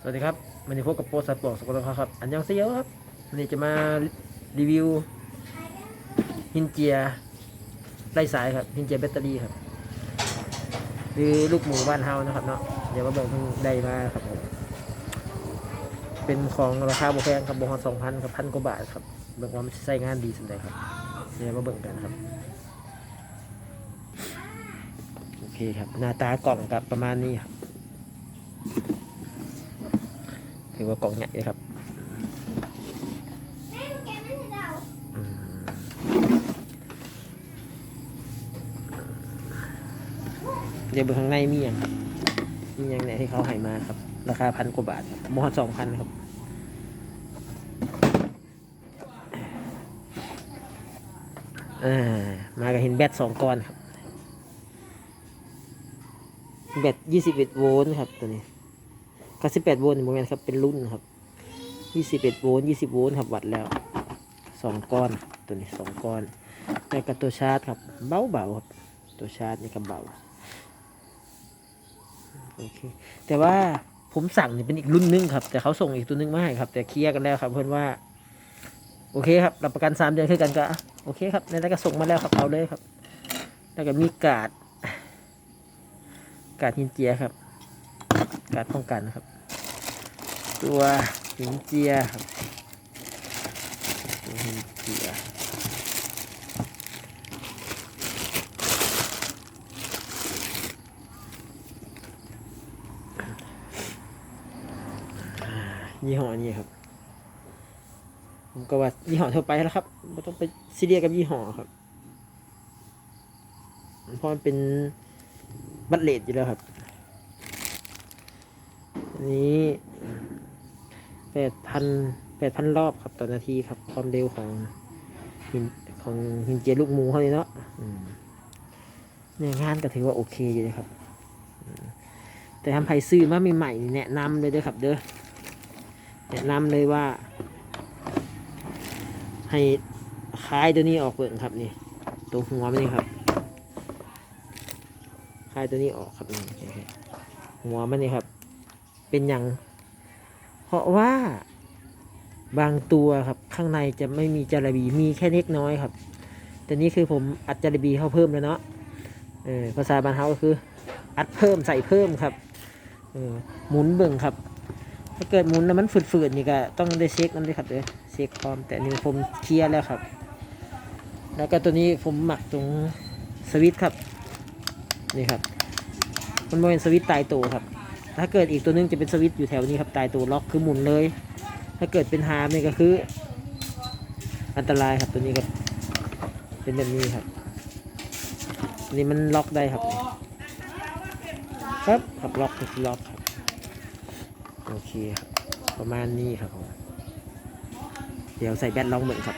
สวัสดีครับวันนี้พบกับโปรสัตว์ปลอกสกลนครครับ อันยังเซียวครับวันนี้จะมารีวิวฮินเจียไร้สายครับฮินเจียแบตเตอรี่ครับหรือลูกหมูบ้านเฮานะครับเนาะเดี๋ยวมาบอกเพิ่งได้มาครับผมเป็นของราคาบ่แพงครับบงสองพันกับพันกว่าบาทครับเบิ่งว่ามันใช้งานดีสุดเลยครับเดี๋ยวมาเบิ่งกันครับโอเคครับหน้าตากล่องกับประมาณนี้ครับ ถือว่ากล่องใหญ่ครับเดี๋ยวเบนข้างในมีอย่างมีอย่างไหนที่เขาให้มาครับ ราคาพันกว่าบาทมอดสองพันครับอ่ามากับเห็นแบตสองก้อนครับ แบตยี่สิบเอ็ดโวลต์ครับตัวนี้ ก็สิบแปดโวลต์เหมือนกันครับเป็นรุ่นครับยี่สิบเอ็ดโวลต์ยี่สิบโวลต์ครับวัดแล้วสองก้อนตัวนี้สองก้อนแล้วก็ตัวชาร์จครับเบาเบาๆครับตัวชาร์จนี่ก็เบาโอเคแต่ว่าผมสั่งนี่เป็นอีกรุ่นนึงครับ แต่เขาส่งอีกตัวนึงมาให้ครับ แต่เคลียร์กันแล้วครับ เพื่อนว่า โอเคครับรับประกันสามเดือนคือกันก็อะโอเคครับในนั้นก็ส่งมาแล้วครับเอาเลยครับ แล้วก็มีกาดกาดฮินเจียครับ การป้องกันครับ ตัวหินเจียครับตัวหินเจียยี่ห้อนี้ครับ ผมก็ว่ายี่ห้อทั่วไปแล้วครับไม่ต้องไปซีเรียสกับยี่ห้อครับเพราะมันเป็นบัตเลตอยู่แล้วครับ อันนี้ แปดพันแปดพันรอบครับต่อนาทีครับ ความเร็วของหินของหินเจียลูกหมูเขาเลยเนาะอืมเนี่ยงานก็ถือว่าโอเคอยู่เลยครับอืมแต่ทำไผ่ซื้อมาใหม่ๆนี่แนะนำเลยเด้อครับ เด้อแนะนำเลยว่า ให้คลายตัวนี้ออกเบิ่งครับนี่ตัวหัวมันนี่ครับคลายตัวนี้ออกครับนี่โอเคหัวมันนี่ครับ เป็นอย่าง เพราะว่าบางตัวครับข้างในจะไม่มีจาระบีมีแค่เล็กน้อยครับ แต่นี่คือผมอัดจาระบีเข้าเพิ่มแล้วเนาะเออภาษาบานเฮาก็คือ อัดเพิ่มใส่เพิ่มครับเออหมุนเบิ่งครับ ถ้าเกิดหมุนแล้วมันฝืดๆนี่ก็ต้องได้เช็คนั่นด้วยครับเด้อเช็คความแต่นี่ผมเคลียร์แล้วครับ แล้วก็ตัวนี้ผมหมักตรงสวิตครับ นี่ครับ มันเป็นสวิตตายตัวครับ ถ้าเกิดอีกตัวนึงจะเป็นสวิตช์อยู่แถวนี้ครับตายตัวล็อกคือหมุนเลย ถ้าเกิดเป็นฮาร์มนี่ก็คือ อันตรายครับตัวนี้ครับเป็นแบบนี้ครับนนี่มันล็อกได้ครับ ครับครับล็อกล็อกครับโอเคครับประมาณนี้ครับผมเดี๋ยวใส่แบตลองเหมือนครับ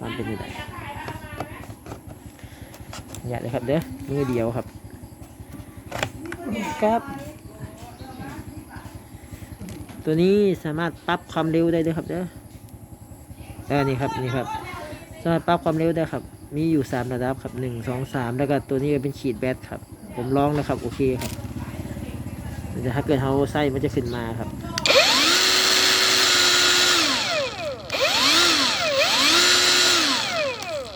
มันเป็นยังไงอย่าเลยครับเด้อมือเดียวครับ ครับ ตัวนี้สามารถปรับความเร็วได้ด้วยครับเด้อเออนี่ครับนี่ครับ สามารถปรับความเร็วได้ครับ มีอยู่สามระดับครับหนึ่งสองสามแล้วก็ตัวนี้ก็เป็นขีดแบตครับ ผมลองนะครับ โอเคครับแต่ถ้าเกิดเขาใส่มันจะขึ้นมาครับ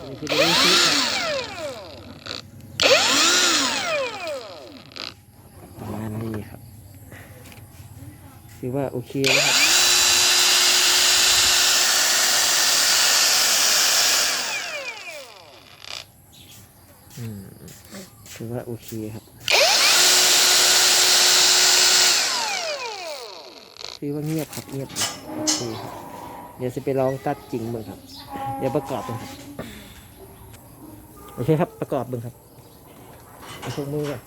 นี่คือตัวนี้ครับประมาณนี้ครับถื อว่าโอเคนะครับอืมถือว่าโอเคครับถือว่าเงียบครับเงียบโอเคครับเดี๋ยวจะไปลองตัดจริงเบิ่งครับ เดี๋ยวประกอบเบิ่งครับ โอเคครับประกอบเบิ่งครับเอาพวกมือก่อน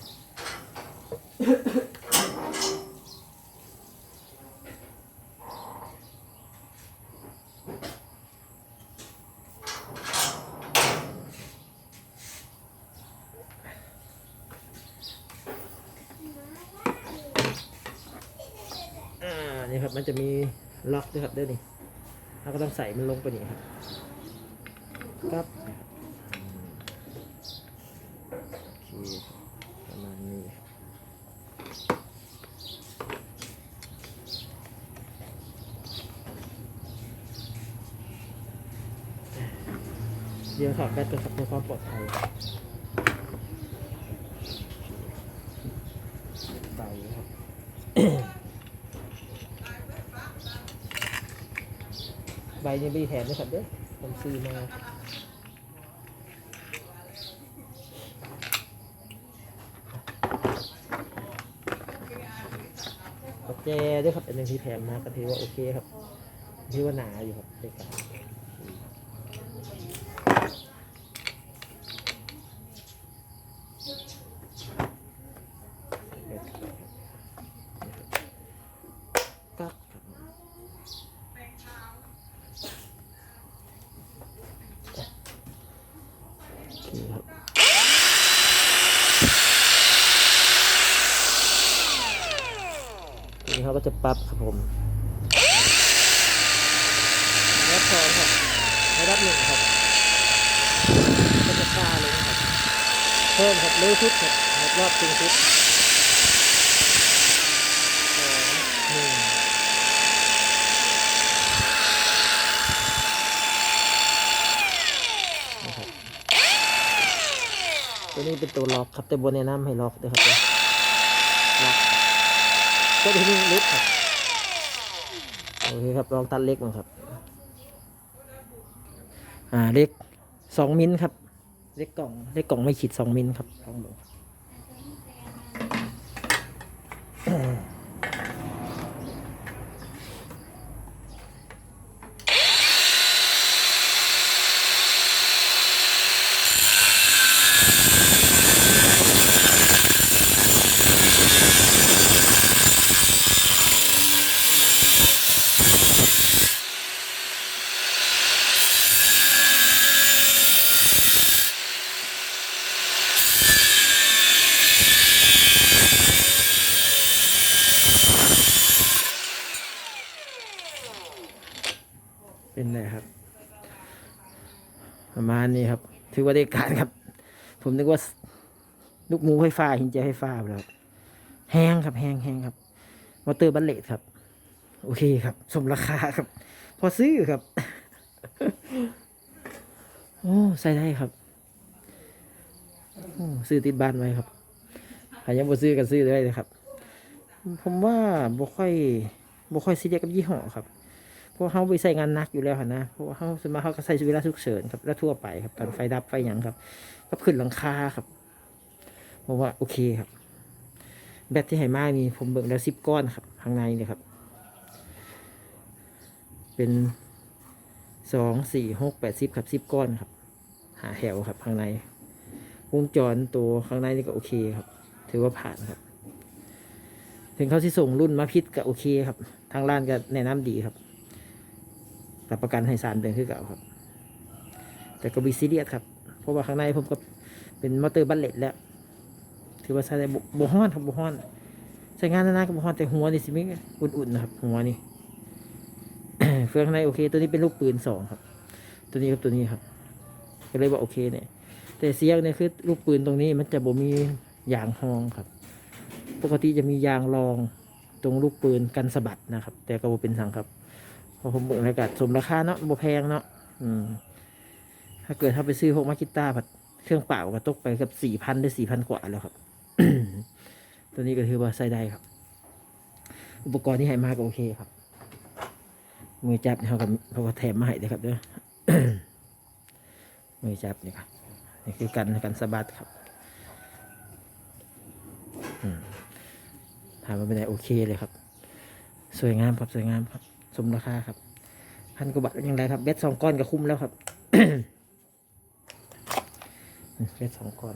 ครับ มันจะมีล็อกด้วยครับด้วยนี่เราก็ต้องใส่มันลงไปนี่ครับครับโอเคประมาณนี้เดี๋ยวถอบแบตก่อนครับเพื่อความปลอดภัยใส่ครับ ใบยังไม่แถมนะครับเด้อผมซื้อมาปัจแจด้วยครับอันหนึงที่แถมมาก็ถือว่าโอเคครับ ที่ว่าหนาอยู่ครับในการ กักครับโอเคครับทีนี้ เขาก็จะปรับครับผมรับสองครับระดับหนึ่งครับก็จะกล้าลงครับ เพิ่มครับเร็วชุดครับรอบตึงชุดหนึ่งตัวนี้เป็นตัวล็อกครับแต่บนแนะนำให้ล็อกด้วยครับ ก็ที่นี่เล็กครับโอเคครับลองตัดเล็กมั้งครับ อ่าเล็กสองมิลครับ เล็กกล่องเล็กกล่องไม่ขีดสองมิลครับลองดู เป็นไงครับ ประมาณนี้ครับ ถือว่าได้การครับ ผมนึกว่าลูกหมูไฟฟ้าหินเจียไฟฟ้าไปแล้วแห้งครับแห้งแห้งครับมอเตอร์บัลเลตครับ โอเคครับ สมราคาครับ พอซื้อครับ โอ้ใส่ได้ครับโอ้ซื้อติดบ้านไว้ครับใครยังบ่ซื้อกันซื้อได้เลยครับ ผมว่าบ่ค่อยบ่ค่อยซีเรียสกับยี่ห้อครับ เพราะเขาไปใส่งานนักอยู่แล้วนะเพราะว่าเขาสวนมากเขาก็ใส่เวลาฉุกเฉินครับและทั่วไปครับตอนไฟดับไฟหยังครับก็ขึ้นหลังคาครับเพราะว่าโอเคครับ แบตที่ให้มากนี่ผมเบิกแล้วสิบก้อนครับข้างในเนี่ยครับ เป็นสองสี่หกแปดสิบครับสิบก้อนครับ หาแถวครับข้างในวงจรตัวข้างในนี่ก็โอเคครับ ถือว่าผ่านครับ ถึงเขาที่ส่งรุ่นมาพิษก็โอเคครับ ทางร้านก็แนะนำดีครับ รับประกันให้สามเดือนคือเก่าครับ แต่ก็บีซีเรียสครับ เพราะว่าข้างในผมก็เป็นมอเตอร์บัลเลตแล้ว ถือว่าใช้ได้บ่บฮ้อนครับบฮ้อน ใช้งานนานๆกับบฮ้อนแต่หัวนี่สิม่อุ่นๆนะครับ หัวนี่เฟืองข้างในโอเค ตัวนี้เป็นลูกปืนสองครับ ตัวนี้ครับตัวนี้ครับ ก็เลยว่าโอเคเนี่ย แต่เสียงเนี่ยคือลูกปืนตรงนี้มันจะบ่มียางฮองครับ ปกติจะมียางรองตรงลูกปืนกันสะบัดนะครับ แต่ก็บ่เป็นสังครับ พอผมเบิกราการสมราคาเนาะบ่แพงเนาะอืมถ้าเกิดถ้าไปซื้อพวกมากิต้าผัดเครื่องเปล่าก็ตกไปกับสี่พันได้สี่พันกว่าแล้วครับ ตัวนี้ก็ถือว่าใส่ได้ครับ อุปกรณ์ที่ให้มาก็โอเคครับ มือจับเขากับเขาก็แถมมาให้เลยครับเด้อมือจับนี่ครับนี่คือกันกันสะบัดครับอืมถามว่าเป็นไงโอเคเลยครับ สวยงามครับสวยงามครับ สมราคาครับพันกว่าบาทยังไงครับเบ็ดสองก้อนก็คุ้มแล้วครับเบ็ดสองก้อน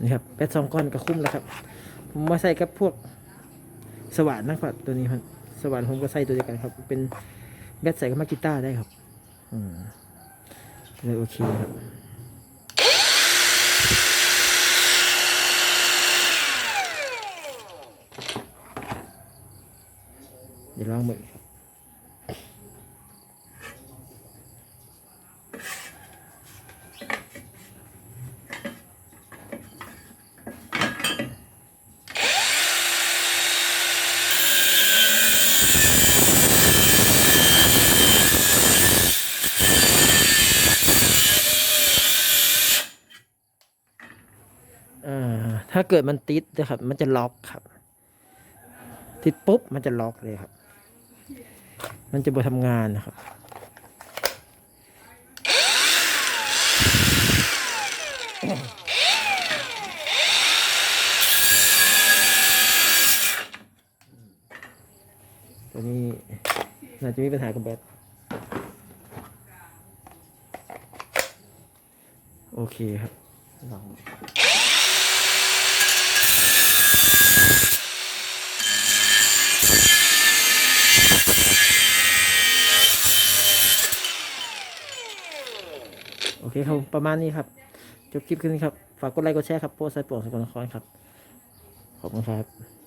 นี่ครับเบ็ดสองก้อนก็คุ้มแล้วครับ ผมมาใส่กับพวกสว่านนะครับตัวนี้ครับสว่านผมก็ใส่ตัวเดียวกันครับ เป็นแบตใส่กับมากีตาร์ได้ครับ อืมเลยโอเคครับ ดี๋ยวลองมือถ้าเกิดมันติดนะครับ มันจะล็อกครับ ติดปุ๊บ มันจะล็อกเลยครับ มันจะบ่ทำงานนะครับ ตัวนี้น่าจะมีปัญหากับแบตโอเคครับลอง คครับประมาณนี้ครับ จบคลิปแค่นี้ครับ ฝากกดไลค์กดแชร์ครับโพสต์ไซต์โปร่งสกลนครครับ ขอบคุณครับ